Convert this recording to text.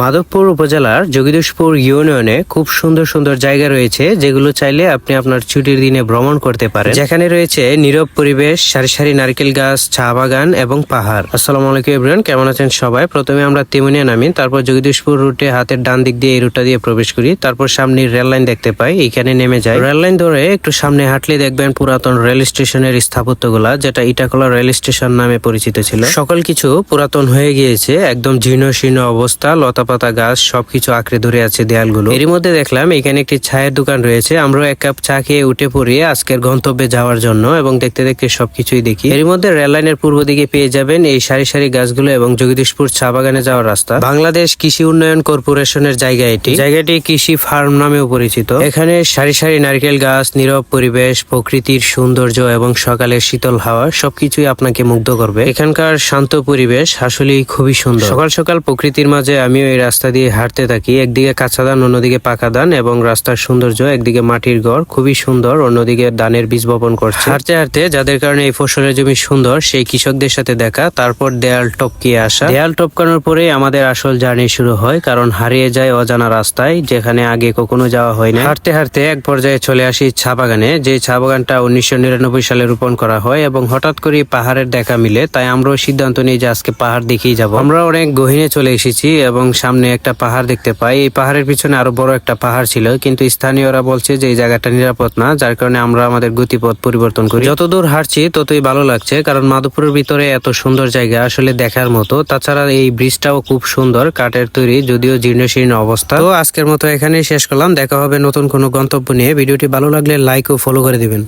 মাধবপুর উপজেলার জগদীশপুর ইউনিয়নে খুব সুন্দর সুন্দর জায়গা রয়েছে, যেগুলো চাইলে আপনি আপনার ছুটির দিনে ভ্রমণ করতে পারেন। যেখানে রয়েছে নীরব পরিবেশ, সারি সারি নারকেল গাছ, চা বাগান এবং পাহাড়। আসসালামু আলাইকুম এভরিওয়ান, কেমন আছেন সবাই? প্রথমে আমরা তেমুনিয়া নামি, তারপর জগদীশপুর রুটে হাতের ডান দিক দিয়ে এই রুটটা দিয়ে প্রবেশ করি, তারপর সামনে রেল লাইন দেখতে পাই এখানে নেমে যাই। রেল লাইন ধরে একটু সামনে হাঁটলে দেখবেন পুরাতন রেল স্টেশনের স্থাপত্যগুলা, যেটা ইটাকলা রেল স্টেশন নামে পরিচিত ছিল। সকল কিছু পুরাতন হয়ে গিয়েছে, একদম জীর্ণ শীর্ণ অবস্থা লতাপাতা গাছ, সবকিছু আঁকড়ে ধরে আছে দেয়ালগুলো। এরই মধ্যে দেখলাম, এখানে একটি চায়ের দোকান রয়েছে। আমরা এক কাপ চা খেয়ে উঠে পড়ি আজকের গন্তব্যে যাওয়ার জন্য এবং দেখতে দেখতে সবকিছুই দেখি। এর মধ্যে রেল লাইনের পূর্ব দিকে পেয়ে যাবেন এই সারি সারি গাছগুলো এবং জগদীশপুর চা বাগানে যাওয়ার রাস্তা। বাংলাদেশ কৃষি উন্নয়ন কর্পোরেশনের জায়গা এটি। জায়গাটি কৃষি ফার্ম নামেও পরিচিত। এখানে সারি সারি নারকেল গাছ, নীরব পরিবেশ, প্রকৃতির সৌন্দর্য এবং সকালের শীতল হাওয়া সবকিছুই আপনাকে মুগ্ধ করবে। এখানকার শান্ত পরিবেশ আসলেই খুবই সুন্দর। সকাল সকাল প্রকৃতির মাঝে আমিও এই রাস্তা দিয়ে হাঁটতে থাকি। একদিকে কাঁচা ধান, অন্যদিকে পাকা ধান এবং রাস্তার সৌন্দর্য, একদিকে মাটির ঘর খুবই সুন্দর, অন্যদিকে ধানের বীজ বপন করছে। হাঁটতে হাঁটতে যাদের কারণে এই ফসলের জমি সুন্দর, সেই কৃষকদের সাথে দেখা, তারপর দেয়াল টপকিয়ে আসা। দেয়াল টপকানোর পরে আমাদের আসল জার্নি শুরু হয়, কারণ হারিয়ে যায় অজানা রাস্তায়, যেখানে আগে কখনো যাওয়া হয় না হাঁটতে হাঁটতে এক পর্যায়ে চলে আসি চা বাগানে, যে চা বাগানটা উনিশশো নিরানব্বই সালে রোপণ করা হয় এবং হঠাৎ করে পাহাড়ের দেখা মিলে, তাই আমরাও সিদ্ধান্ত নিই যে আজকে পাহাড় দেখেই যাব। আমরা অনেক গহীনে চলে এসেছি এবং সামনে একটা পাহাড় দেখতে পাই। এই পাহাড়ের পিছনে আরও বড় একটা পাহাড় ছিল, কিন্তু স্থানীয়রা বলছে যে এই জায়গাটা নিরাপদ না, যার কারণে আমরা আমাদের গতিপথ পরিবর্তন করি। যত দূর হাঁটছি, ততই ভালো লাগছে, কারণ মাধবপুরের ভিতরে এত সুন্দর জায়গা আসলে দেখার মতো। তাছাড়া এই ব্রিজটাও খুব সুন্দর, কাঠের তৈরি, যদিও জীর্ণ শীর্ণ অবস্থা। তো আজকের মতো এখানেই শেষ করলাম, দেখা হবে নতুন কোনো গন্তব্য নিয়ে। ভিডিওটি ভালো লাগলে লাইক ও ফলো করে দিবেন।